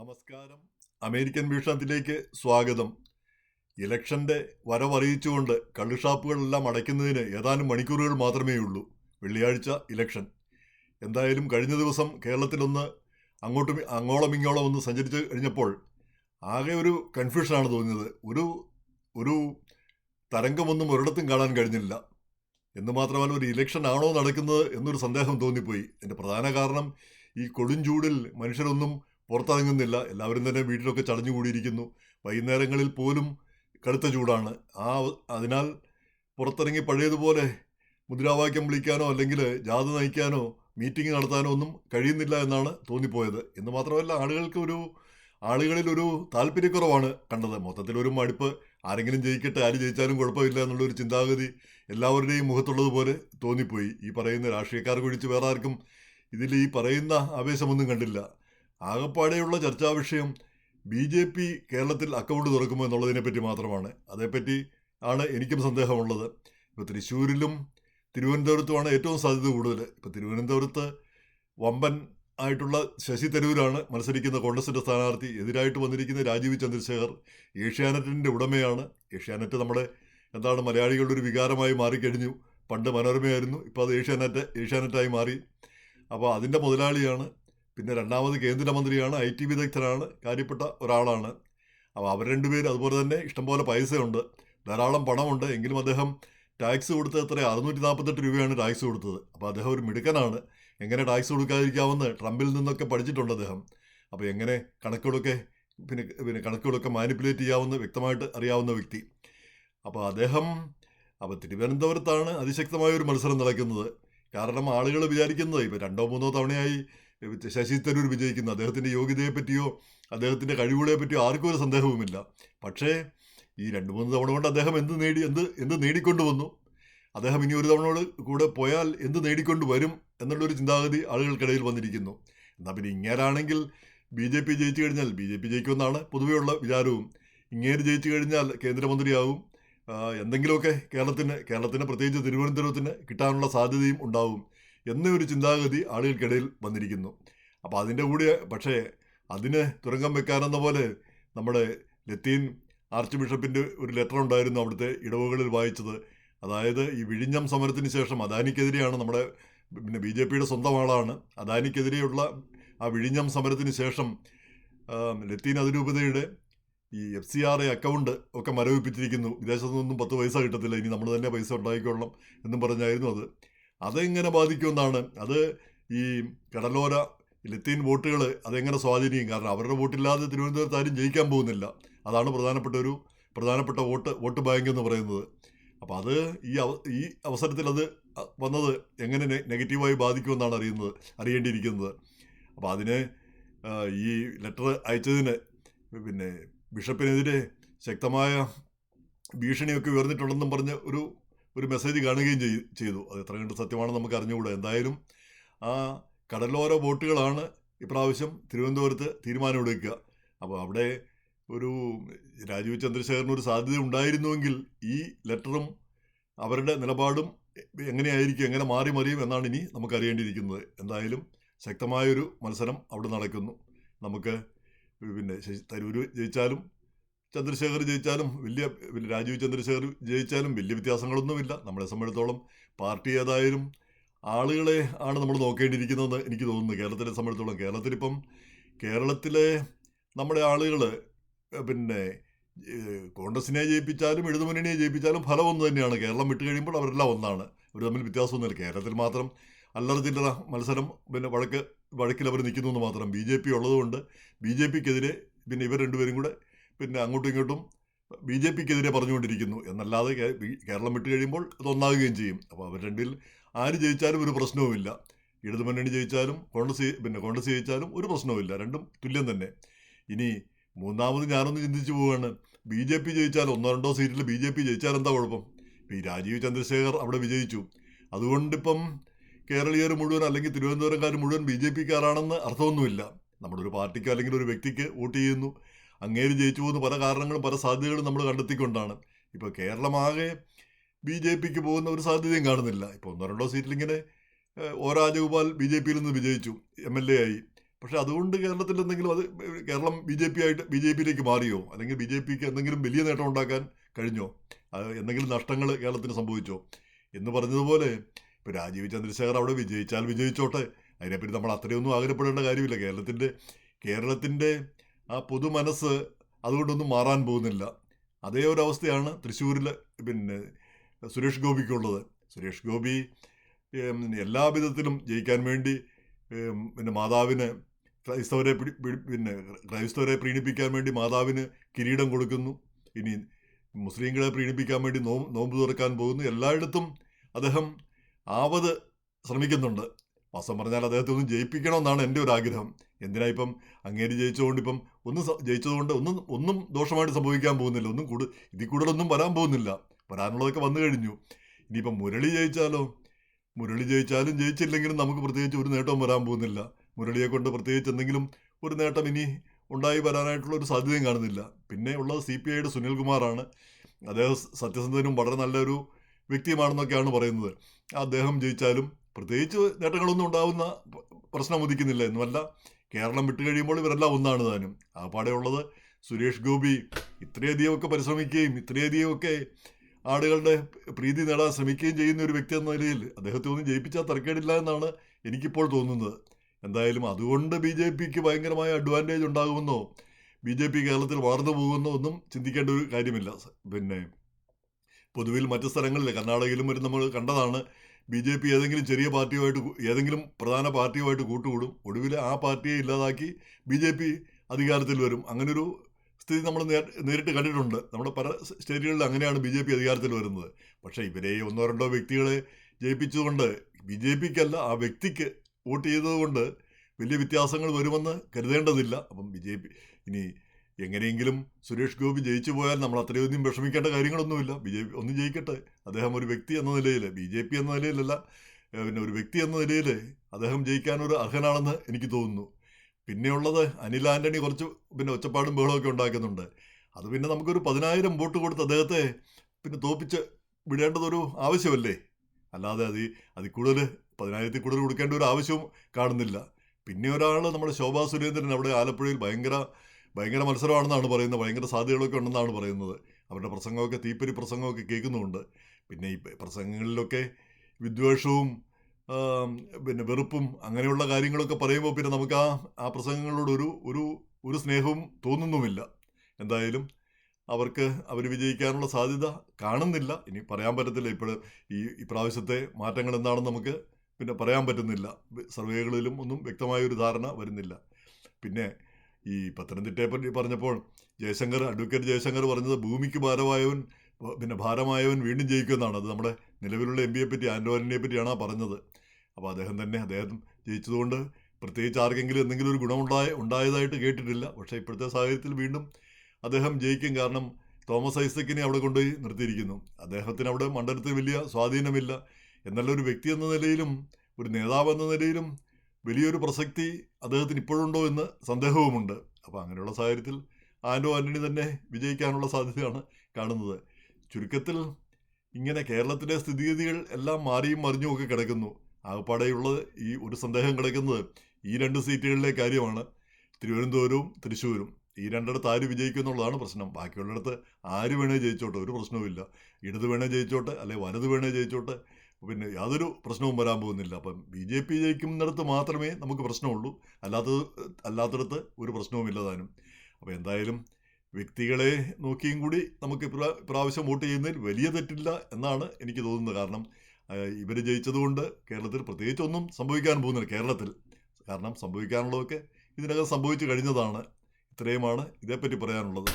നമസ്കാരം. അമേരിക്കൻ വീക്ഷണത്തിലേക്ക് സ്വാഗതം. ഇലക്ഷന്റെ വരവറിയിച്ചുകൊണ്ട് കള്ളുഷാപ്പുകളെല്ലാം അടയ്ക്കുന്നതിന് ഏതാനും മണിക്കൂറുകൾ മാത്രമേ ഉള്ളൂ വെള്ളിയാഴ്ച ഇലക്ഷൻ. എന്തായാലും കഴിഞ്ഞ ദിവസം കേരളത്തിലൊന്ന് അങ്ങോട്ടും അങ്ങോളം ഇങ്ങോളം ഒന്ന് സഞ്ചരിച്ച് കഴിഞ്ഞപ്പോൾ ആകെ ഒരു കൺഫ്യൂഷനാണ് തോന്നിയത്. ഒരു ഒരു തരംഗമൊന്നും ഒരിടത്തും കാണാൻ കഴിഞ്ഞില്ല. എന്ന് മാത്രമല്ല ഒരു ഇലക്ഷൻ ആണോ നടക്കുന്നത് എന്നൊരു സന്ദേഹം തോന്നിപ്പോയി. എന്റെ പ്രധാന കാരണം ഈ കൊടുംചൂടിൽ മനുഷ്യരൊന്നും പുറത്തിറങ്ങുന്നില്ല. എല്ലാവരും തന്നെ വീട്ടിലൊക്കെ ചടഞ്ഞുകൂടിയിരിക്കുന്നു വൈകുന്നേരങ്ങളിൽ പോലും കടുത്ത ചൂടാണ്. ആ അതിനാൽ പുറത്തിറങ്ങി പഴയതുപോലെ മുദ്രാവാക്യം വിളിക്കാനോ അല്ലെങ്കിൽ ജാഥ നയിക്കാനോ മീറ്റിംഗ് നടത്താനോ ഒന്നും കഴിയുന്നില്ല എന്നാണ് തോന്നിപ്പോയത്. എന്ന് മാത്രമല്ല ആളുകൾക്ക് ഒരു ആളുകളിൽ ഒരു താല്പര്യക്കുറവാണ് കണ്ടത്. മൊത്തത്തിൽ ഒരു മടുപ്പ്. ആരെങ്കിലും ജയിക്കട്ടെ ആര് ജയിച്ചാലും കുഴപ്പമില്ല എന്നുള്ളൊരു ചിന്താഗതി എല്ലാവരുടെയും മുഖത്തുള്ളതുപോലെ തോന്നിപ്പോയി. ഈ പറയുന്ന രാഷ്ട്രീയക്കാർക്ക് ഒഴിച്ച് വേറെ ആർക്കും ഇതിൽ ഈ പറയുന്ന ആവേശമൊന്നും കണ്ടില്ല. ആകപ്പാടെയുള്ള ചർച്ചാ വിഷയം ബി ജെ പി കേരളത്തിൽ അക്കൗണ്ട് തുറക്കുമോ എന്നുള്ളതിനെ പറ്റി മാത്രമാണ്. അതേപ്പറ്റി ആണ് എനിക്കും സന്ദേഹമുള്ളത്. ഇപ്പോൾ തൃശ്ശൂരിലും തിരുവനന്തപുരത്തുമാണ് ഏറ്റവും സാധ്യത കൂടുതൽ ഇപ്പോൾ തിരുവനന്തപുരത്ത് വമ്പൻ ആയിട്ടുള്ള ശശി തരൂരാണ് മത്സരിക്കുന്ന കോൺഗ്രസിന്റെ സ്ഥാനാർത്ഥി. എതിരായിട്ട് വന്നിരിക്കുന്ന രാജീവ് ചന്ദ്രശേഖർ ഏഷ്യാനെറ്റിന്റെ ഉടമയാണ്. ഏഷ്യാനെറ്റ് നമ്മുടെ എന്താണ് മലയാളികളുടെ ഒരു വികാരമായി മാറിക്കഴിഞ്ഞു. പണ്ട് മനോരമയായിരുന്നു. ഇപ്പോൾ അത് ഏഷ്യാനെറ്റ് ഏഷ്യാനെറ്റായി മാറി. അപ്പോൾ അതിന്റെ മുതലാളിയാണ് പിന്നെ രണ്ടാമത് കേന്ദ്രമന്ത്രിയാണ് ഐ ടി വിദഗ്ധനാണ് കാര്യപ്പെട്ട ഒരാളാണ്. അപ്പോൾ അവർ രണ്ടുപേർ അതുപോലെ തന്നെ ഇഷ്ടംപോലെ പൈസയുണ്ട്. ധാരാളം പണമുണ്ട്. എങ്കിലും അദ്ദേഹം ടാക്സ് കൊടുത്തത് എത്ര അറുന്നൂറ്റി നാൽപ്പത്തെട്ട് രൂപയാണ് ടാക്സ് കൊടുത്തത്. അപ്പോൾ അദ്ദേഹം ഒരു മിടുക്കനാണ്. എങ്ങനെ ടാക്സ് കൊടുക്കാതിരിക്കാമെന്ന് ട്രംപിൽ നിന്നൊക്കെ പഠിച്ചിട്ടുണ്ട് അദ്ദേഹം. അപ്പോൾ എങ്ങനെ കണക്കുകളൊക്കെ പിന്നെ പിന്നെ കണക്കുകളൊക്കെ മാനിപ്പുലേറ്റ് ചെയ്യാവുന്ന വ്യക്തമായിട്ട് അറിയാവുന്ന വ്യക്തി. അപ്പോൾ അദ്ദേഹം അപ്പോൾ തിരുവനന്തപുരത്താണ് അതിശക്തമായ ഒരു മത്സരം നടക്കുന്നത്. കാരണം ആളുകൾ വിചാരിക്കുന്നത് ഇപ്പോൾ രണ്ടോ മൂന്നോ തവണയായി ശശി തരൂർ വിജയിക്കുന്നു. അദ്ദേഹത്തിന്റെ യോഗ്യതയെ പറ്റിയോ അദ്ദേഹത്തിന്റെ കഴിവുകളെ പറ്റിയോ ആർക്കും ഒരു സന്ദേഹവുമില്ല. പക്ഷേ ഈ രണ്ട് മൂന്ന് തവണ കൊണ്ട് അദ്ദേഹം എന്ത് നേടി എന്ത് എന്ത് നേടിക്കൊണ്ടുവന്നു അദ്ദേഹം ഇനി ഒരു തവണയോട് കൂടെ പോയാൽ എന്ത് നേടിക്കൊണ്ട് വരും എന്നുള്ളൊരു ചിന്താഗതി ആളുകൾക്കിടയിൽ വന്നിരിക്കുന്നു. എന്നാൽ പിന്നെ ഇങ്ങേരാണെങ്കിൽ ബി ജെ പി ജയിച്ചു കഴിഞ്ഞാൽ ബി ജെ പി ജയിക്കുമെന്നാണ് പൊതുവെയുള്ള വിചാരവും. ഇങ്ങേര് ജയിച്ചു കഴിഞ്ഞാൽ കേന്ദ്രമന്ത്രിയാവും. എന്തെങ്കിലുമൊക്കെ കേരളത്തിന് കേരളത്തിന് പ്രത്യേകിച്ച് തിരുവനന്തപുരത്തിന് കിട്ടാനുള്ള സാധ്യതയും ഉണ്ടാവും. എന്നൊരു ചിന്താഗതി ആളുകൾക്കിടയിൽ വന്നിരിക്കുന്നു. അപ്പോൾ അതിന്റെ കൂടെ പക്ഷേ അതിന് തുരങ്കം വെക്കാനെന്ന പോലെ നമ്മുടെ ലത്തീൻ ആർച്ച് ബിഷപ്പിന്റെ ഒരു ലെറ്റർ ഉണ്ടായിരുന്നു അവിടുത്തെ ഇടവുകളിൽ വായിച്ചത്. അതായത് ഈ വിഴിഞ്ഞം സമരത്തിന് ശേഷം അദാനിക്കെതിരെയാണ് നമ്മുടെ പിന്നെ ബി ജെ പിയുടെ സ്വന്തം ആളാണ്. അദാനിക്കെതിരെയുള്ള ആ വിഴിഞ്ഞം സമരത്തിന് ശേഷം ലത്തീൻ അതിരൂപതയുടെ ഈ F C R A account ഒക്കെ മരവിപ്പിച്ചിരിക്കുന്നു. വിദേശത്തു നിന്നും പത്ത് പൈസ കിട്ടത്തില്ല. ഇനി നമ്മൾ തന്നെ പൈസ ഉണ്ടാക്കിക്കൊള്ളണം എന്നും പറഞ്ഞായിരുന്നു അത്. അതെങ്ങനെ ബാധിക്കുമെന്നാണ്. അത് ഈ കടലോര ലത്തീൻ വോട്ടുകൾ അതെങ്ങനെ സ്വാധീനിക്കും? കാരണം അവരുടെ വോട്ടില്ലാതെ തിരുവനന്തപുരത്ത് ആരും ജയിക്കാൻ പോകുന്നില്ല. അതാണ് പ്രധാനപ്പെട്ട ഒരു പ്രധാനപ്പെട്ട വോട്ട് വോട്ട് ബാങ്ക് എന്ന് പറയുന്നത്. അപ്പോൾ അത് ഈ ഈ അവസരത്തിൽ അത് വന്നത് എങ്ങനെ നെഗറ്റീവായി ബാധിക്കുമെന്നാണ് അറിയുന്നത് അറിയേണ്ടിയിരിക്കുന്നത്. അപ്പോൾ അതിന് ഈ ലെറ്റർ അയച്ചതിന് പിന്നെ ബിഷപ്പിനെതിരെ ശക്തമായ ഭീഷണിയൊക്കെ ഉയർന്നിട്ടുണ്ടെന്നും പറഞ്ഞ് ഒരു ഒരു മെസ്സേജ് കാണുകയും ചെയ്- ചെയ്തു. അത് എത്ര കണ്ട് സത്യമാണെന്ന് നമുക്ക് അറിഞ്ഞുകൂടാ. എന്തായാലും ആ കടലോര ബോട്ടുകളാണ് ഇപ്രാവശ്യം തിരുവനന്തപുരത്ത് തീരുമാനമെടുക്കുക അപ്പോൾ അവിടെ ഒരു രാജീവ് ചന്ദ്രശേഖരനൊരു സാധ്യത ഉണ്ടായിരുന്നുവെങ്കിൽ ഈ ലെറ്ററും അവരുടെ നിലപാടും എങ്ങനെയായിരിക്കും എങ്ങനെ മാറി മറിയും എന്നാണ് ഇനി നമുക്ക് അറിയേണ്ടിയിരിക്കുന്നത്. എന്തായാലും ശക്തമായൊരു മത്സരം അവിടെ നടക്കുന്നു. നമുക്ക് പിന്നെ തരൂര് ജയിച്ചാലും ചന്ദ്രശേഖർ ജയിച്ചാലും വലിയ രാജീവ് ചന്ദ്രശേഖർ ജയിച്ചാലും വലിയ വ്യത്യാസങ്ങളൊന്നുമില്ല. നമ്മളെ സംബന്ധിച്ചിടത്തോളം പാർട്ടി ഏതായാലും ആളുകളെ ആണ് നമ്മൾ നോക്കേണ്ടിയിരിക്കുന്നതെന്ന് എനിക്ക് തോന്നുന്നു. കേരളത്തിലെ സംബന്ധിച്ചോളം കേരളത്തിലിപ്പം കേരളത്തിലെ നമ്മുടെ ആളുകൾ പിന്നെ കോൺഗ്രസിനെ ജയിപ്പിച്ചാലും ഇടതുമുന്നണിയെ ജയിപ്പിച്ചാലും ഫലം ഒന്ന് തന്നെയാണ്. കേരളം വിട്ട് കഴിയുമ്പോൾ അവരെല്ലാം ഒന്നാണ്. അവർ തമ്മിൽ വ്യത്യാസമൊന്നുമില്ല. കേരളത്തിൽ മാത്രം അല്ലറ ചില്ലറ മത്സരം പിന്നെ വഴക്ക് വഴക്കിൽ അവർ നിൽക്കുന്നു എന്ന് മാത്രം ബി ജെ പി ഉള്ളതുകൊണ്ട് ബി ജെ പിക്കെതിരെ പിന്നെ ഇവർ രണ്ടുപേരും കൂടെ പിന്നെ അങ്ങോട്ടും ഇങ്ങോട്ടും ബി ജെ പിക്കെതിരെ പറഞ്ഞുകൊണ്ടിരിക്കുന്നു. എന്നല്ലാതെ കേരളം വിട്ട് കഴിയുമ്പോൾ അത് ഒന്നാകുകയും ചെയ്യും. അപ്പോൾ അവർ രണ്ടിൽ ആര് ജയിച്ചാലും ഒരു പ്രശ്നവുമില്ല. ഇടതുമുന്നണി ജയിച്ചാലും കോൺഗ്രസ് പിന്നെ കോൺഗ്രസ് ജയിച്ചാലും ഒരു പ്രശ്നവുമില്ല. രണ്ടും തുല്യം തന്നെ. ഇനി മൂന്നാമത് ഞാനൊന്ന് ചിന്തിച്ചു പോവുകയാണ് ബി ജെ പി ജയിച്ചാൽ ഒന്നോ രണ്ടോ സീറ്റിൽ ബി ജെ പി ജയിച്ചാൽ എന്താ കുഴപ്പം? ഇപ്പം ഈ രാജീവ് ചന്ദ്രശേഖർ അവിടെ വിജയിച്ചു. അതുകൊണ്ടിപ്പം കേരളീയർ മുഴുവൻ അല്ലെങ്കിൽ തിരുവനന്തപുരംകാർ മുഴുവൻ ബി ജെ പിക്കാരാണെന്ന് അർത്ഥമൊന്നുമില്ല. നമ്മുടെ ഒരു പാർട്ടിക്ക് അല്ലെങ്കിൽ ഒരു വ്യക്തിക്ക് വോട്ട് ചെയ്യുന്നു. അങ്ങേര് ജയിച്ചു പോകുന്ന പല കാരണങ്ങളും പല സാധ്യതകളും നമ്മൾ കണ്ടെത്തിക്കൊണ്ടാണ്. ഇപ്പോൾ കേരളമാകെ ബി ജെ പിക്ക് പോകുന്ന ഒരു സാധ്യതയും കാണുന്നില്ല. ഇപ്പോൾ ഒന്നോ രണ്ടോ ഏഹ്, ഒ രാജഗോപാൽ ബി ജെ പിയിൽ നിന്ന് വിജയിച്ചു എം എൽ എ ആയി. പക്ഷെ അതുകൊണ്ട് കേരളത്തിൽ എന്തെങ്കിലും അത് കേരളം ബി ജെ പി ആയിട്ട് ബി ജെ പിയിലേക്ക് മാറിയോ? അല്ലെങ്കിൽ ബി ജെ പിക്ക് എന്തെങ്കിലും വലിയ നേട്ടം ഉണ്ടാക്കാൻ കഴിഞ്ഞോ? എന്തെങ്കിലും നഷ്ടങ്ങൾ കേരളത്തിന് സംഭവിച്ചോ? എന്ന് പറഞ്ഞതുപോലെ ഇപ്പോൾ രാജീവ് ചന്ദ്രശേഖർ അവിടെ വിജയിച്ചാൽ വിജയിച്ചോട്ടെ. അതിനെപ്പറ്റി നമ്മൾ അത്രയൊന്നും ആഗ്രഹപ്പെടേണ്ട കാര്യമില്ല. കേരളത്തിന്റെ കേരളത്തിന്റെ ആ പൊതു മനസ്സ് അതുകൊണ്ടൊന്നും മാറാൻ പോകുന്നില്ല. അതേ ഒരു അവസ്ഥയാണ് തൃശ്ശൂരിൽ പിന്നെ സുരേഷ് ഗോപിക്കുള്ളത് സുരേഷ് ഗോപി എല്ലാ വിധത്തിലും ജയിക്കാൻ വേണ്ടി പിന്നെ മാതാവിന് ക്രൈസ്തവരെ പിന്നെ ക്രൈസ്തവരെ പ്രീണിപ്പിക്കാൻ വേണ്ടി മാതാവിന് കിരീടം കൊടുക്കുന്നു. ഇനി മുസ്ലിങ്ങളെ പ്രീണിപ്പിക്കാൻ വേണ്ടി നോമ്പ് നോമ്പ് തുറക്കാൻ പോകുന്നു. എല്ലായിടത്തും അദ്ദേഹം ആവത് ശ്രമിക്കുന്നുണ്ട്. വാസ്തവം പറഞ്ഞാൽ അദ്ദേഹത്തെ ഒന്നും ജയിപ്പിക്കണമെന്നാണ് എന്റെ ഒരു ആഗ്രഹം. എന്തിനാ ഇപ്പം അങ്ങേര് ജയിച്ചതുകൊണ്ട് ഇപ്പം ഒന്നും ജയിച്ചതുകൊണ്ട് ഒന്നും ഒന്നും ദോഷമായിട്ട് സംഭവിക്കാൻ പോകുന്നില്ല. ഒന്നും കൂടു ഇതിൽ കൂടുതലൊന്നും വരാൻ പോകുന്നില്ല. വരാനുള്ളതൊക്കെ വന്നു കഴിഞ്ഞു. ഇനിയിപ്പം മുരളി ജയിച്ചാലോ? മുരളി ജയിച്ചാലും ജയിച്ചില്ലെങ്കിലും നമുക്ക് പ്രത്യേകിച്ച് ഒരു നേട്ടവും വരാൻ പോകുന്നില്ല. മുരളിയെ കൊണ്ട് പ്രത്യേകിച്ച് എന്തെങ്കിലും ഒരു നേട്ടം ഇനി ഉണ്ടായി വരാനായിട്ടുള്ള ഒരു സാധ്യതയും കാണുന്നില്ല. പിന്നെ ഉള്ളത് സി പി ഐയുടെ സുനിൽകുമാറാണ് അദ്ദേഹം സത്യസന്ധനും വളരെ നല്ലൊരു വ്യക്തിയുമാണെന്നൊക്കെയാണ് പറയുന്നത്. അദ്ദേഹം ജയിച്ചാലും പ്രത്യേകിച്ച് നേട്ടങ്ങളൊന്നും ഉണ്ടാവുന്ന പ്രശ്നം ഉദിക്കുന്നില്ല എന്നുമല്ല. കേരളം വിട്ടു കഴിയുമ്പോൾ ഇവരെല്ലാം ഒന്നാണ് താനും. ആ പാടെ ഉള്ളത് സുരേഷ് ഗോപി ഇത്രയധികമൊക്കെ പരിശ്രമിക്കുകയും ഇത്രയധികമൊക്കെ ആളുകളുടെ പ്രീതി നേടാൻ ശ്രമിക്കുകയും ചെയ്യുന്ന ഒരു വ്യക്തി എന്ന നിലയിൽ അദ്ദേഹത്തെ ഒന്നും ജയിപ്പിച്ചാൽ തർക്കേടില്ല എന്നാണ് എനിക്കിപ്പോൾ തോന്നുന്നത്. എന്തായാലും അതുകൊണ്ട് ബി ജെ പിക്ക് ഭയങ്കരമായ അഡ്വാന്റേജ് ഉണ്ടാകുമെന്നോ ബി ജെ പി കേരളത്തിൽ വളർന്നു പോകുമെന്നോ ഒന്നും ചിന്തിക്കേണ്ട ഒരു കാര്യമില്ല. പിന്നെ പൊതുവിൽ മറ്റു സ്ഥലങ്ങളിൽ കർണാടകയിലും വരും നമ്മൾ കണ്ടതാണ് ബി ജെ പി ഏതെങ്കിലും ചെറിയ പാർട്ടിയുമായിട്ട് ഏതെങ്കിലും പ്രധാന പാർട്ടിയുമായിട്ട് കൂട്ടുകൂടും. ഒടുവിൽ ആ പാർട്ടിയെ ഇല്ലാതാക്കി ബി ജെ പി അധികാരത്തിൽ വരും. അങ്ങനൊരു സ്ഥിതി നമ്മൾ നേരിട്ട് കണ്ടിട്ടുണ്ട്. നമ്മുടെ പല സ്റ്റേറ്റുകളിൽ അങ്ങനെയാണ് ബി ജെ പി അധികാരത്തിൽ വരുന്നത്. പക്ഷേ ഇവരെ ഒന്നോ രണ്ടോ വ്യക്തികളെ ജയിപ്പിച്ചുകൊണ്ട് ബി ജെ പിക്കല്ല ആ വ്യക്തിക്ക് വോട്ട് ചെയ്തതുകൊണ്ട് വലിയ വ്യത്യാസങ്ങൾ വരുമെന്ന് കരുതേണ്ടതില്ല. അപ്പം ബി ജെ പി ഇനി എങ്ങനെയെങ്കിലും സുരേഷ് ഗോപി ജയിച്ചു പോയാൽ നമ്മൾ അത്രയൊന്നും വിഷമിക്കേണ്ട കാര്യങ്ങളൊന്നുമില്ല. ബി ജെ പി ഒന്ന് ജയിക്കട്ടെ. അദ്ദേഹം ഒരു വ്യക്തി എന്ന നിലയിൽ ബി ജെ പി എന്ന നിലയിലല്ല പിന്നെ ഒരു വ്യക്തി എന്ന നിലയിൽ അദ്ദേഹം ജയിക്കാനൊരു അർഹനാണെന്ന് എനിക്ക് തോന്നുന്നു. പിന്നെയുള്ളത് അനിൽ ആന്റണി കുറച്ച് പിന്നെ ഒച്ചപ്പാടും ബഹളമൊക്കെ ഉണ്ടാക്കുന്നുണ്ട്. അത് പിന്നെ നമുക്കൊരു പതിനായിരം വോട്ട് കൊടുത്ത് അദ്ദേഹത്തെ പിന്നെ തോപ്പിച്ച് വിടേണ്ടതൊരു ആവശ്യമല്ലേ? അല്ലാതെ അത് അതിൽ കൂടുതൽ പതിനായിരത്തിൽ കൂടുതൽ കൊടുക്കേണ്ട ഒരു ആവശ്യവും കാണുന്നില്ല. പിന്നെ ഒരാൾ നമ്മുടെ ശോഭാ സുരേന്ദ്രൻ അവിടെ ആലപ്പുഴയിൽ ഭയങ്കര ഭയങ്കര മത്സരമാണെന്നാണ് പറയുന്നത്. ഭയങ്കര സാധ്യതകളൊക്കെ ഉണ്ടെന്നാണ് പറയുന്നത്. അവരുടെ പ്രസംഗമൊക്കെ തീപ്പരി പ്രസംഗമൊക്കെ കേൾക്കുന്നുമുണ്ട് പിന്നെ ഈ പ്രസംഗങ്ങളിലൊക്കെ വിദ്വേഷവും പിന്നെ വെറുപ്പും അങ്ങനെയുള്ള കാര്യങ്ങളൊക്കെ പറയുമ്പോൾ പിന്നെ നമുക്ക് ആ ആ പ്രസംഗങ്ങളോട് ഒരു ഒരു ഒരു സ്നേഹവും തോന്നുന്നുമില്ല. എന്തായാലും അവർക്ക് അവർ വിജയിക്കാനുള്ള സാധ്യത കാണുന്നില്ല. ഇനി പറയാൻ പറ്റത്തില്ല. ഇപ്പോൾ ഈ ഇപ്രാവശ്യത്തെ മാറ്റങ്ങൾ എന്താണെന്ന് നമുക്ക് പിന്നെ പറയാൻ പറ്റുന്നില്ല. സർവേകളിലും ഒന്നും വ്യക്തമായ ഒരു ധാരണ വരുന്നില്ല. പിന്നെ ഈ പത്തനംതിട്ടയെ പറ്റി പറഞ്ഞപ്പോൾ ജയശങ്കർ അഡ്വക്കേറ്റ് ജയശങ്കർ പറഞ്ഞത് ഭൂമിക്ക് ഭാരമായവൻ പിന്നെ ഭാരമായവൻ വീണ്ടും ജയിക്കുമെന്നാണ് അത് നമ്മുടെ നിലവിലുള്ള എം പിയെ പറ്റി ആൻഡോലിനെ പറ്റിയാണ് പറഞ്ഞത്. അപ്പോൾ അദ്ദേഹം തന്നെ അദ്ദേഹം ജയിച്ചതുകൊണ്ട് പ്രത്യേകിച്ച് ആർക്കെങ്കിലും എന്തെങ്കിലും ഒരു ഗുണമുണ്ടായ ഉണ്ടായതായിട്ട് കേട്ടിട്ടില്ല. പക്ഷേ ഇപ്പോഴത്തെ സാഹചര്യത്തിൽ വീണ്ടും അദ്ദേഹം ജയിക്കും കാരണം തോമസ് ഐസക്കിനെ അവിടെ കൊണ്ടുപോയി നിർത്തിയിരിക്കുന്നു. അദ്ദേഹത്തിന് അവിടെ മണ്ഡലത്തിൽ വലിയ സ്വാധീനമില്ല. എന്നല്ല ഒരു വ്യക്തി എന്ന നിലയിലും ഒരു നേതാവ് എന്ന നിലയിലും വലിയൊരു പ്രസക്തി അദ്ദേഹത്തിന് ഇപ്പോഴുണ്ടോ എന്ന് സന്ദേഹവുമുണ്ട്. അപ്പോൾ അങ്ങനെയുള്ള സാഹചര്യത്തിൽ ആൻഡോ ആന്റണി തന്നെ വിജയിക്കാനുള്ള സാധ്യതയാണ് കാണുന്നത്. ചുരുക്കത്തിൽ ഇങ്ങനെ കേരളത്തിലെ സ്ഥിതിഗതികൾ എല്ലാം മാറിയും മറിഞ്ഞും ഒക്കെ കിടക്കുന്നു. ആകപ്പാടെയുള്ളത് ഈ ഒരു സന്ദേഹം കിടക്കുന്നത് ഈ രണ്ട് സീറ്റുകളിലെ കാര്യമാണ്. തിരുവനന്തപുരവും തൃശ്ശൂരും. ഈ രണ്ടിടത്ത് ആര് വിജയിക്കും എന്നുള്ളതാണ് പ്രശ്നം. ബാക്കിയുള്ളിടത്ത് ആര് വേണേ ജയിച്ചോട്ടെ ഒരു പ്രശ്നവുമില്ല. ഇടത് വേണേ ജയിച്ചോട്ടെ അല്ലെ വലത് വേണേ ജയിച്ചോട്ടെ പിന്നെ യാതൊരു പ്രശ്നവും വരാൻ പോകുന്നില്ല. അപ്പം ബി ജെ പി ജയിക്കുന്നിടത്ത് മാത്രമേ നമുക്ക് പ്രശ്നമുള്ളൂ. അല്ലാത്തത് അല്ലാത്തിടത്ത് ഒരു പ്രശ്നവും ഇല്ലതാനും അപ്പോൾ എന്തായാലും വ്യക്തികളെ നോക്കിയും കൂടി നമുക്ക് ഇപ്രാവശ്യം വോട്ട് ചെയ്യുന്നതിൽ വലിയ തെറ്റില്ല എന്നാണ് എനിക്ക് തോന്നുന്നത്. കാരണം ഇവർ ജയിച്ചതുകൊണ്ട് കേരളത്തിൽ പ്രത്യേകിച്ച് ഒന്നും സംഭവിക്കാൻ പോകുന്നില്ല. കേരളത്തിൽ. കാരണം സംഭവിക്കാനുള്ളതൊക്കെ ഇതിനകം സംഭവിച്ചു കഴിഞ്ഞതാണ്. ഇത്രയുമാണ് ഇതേപ്പറ്റി പറയാനുള്ളത്.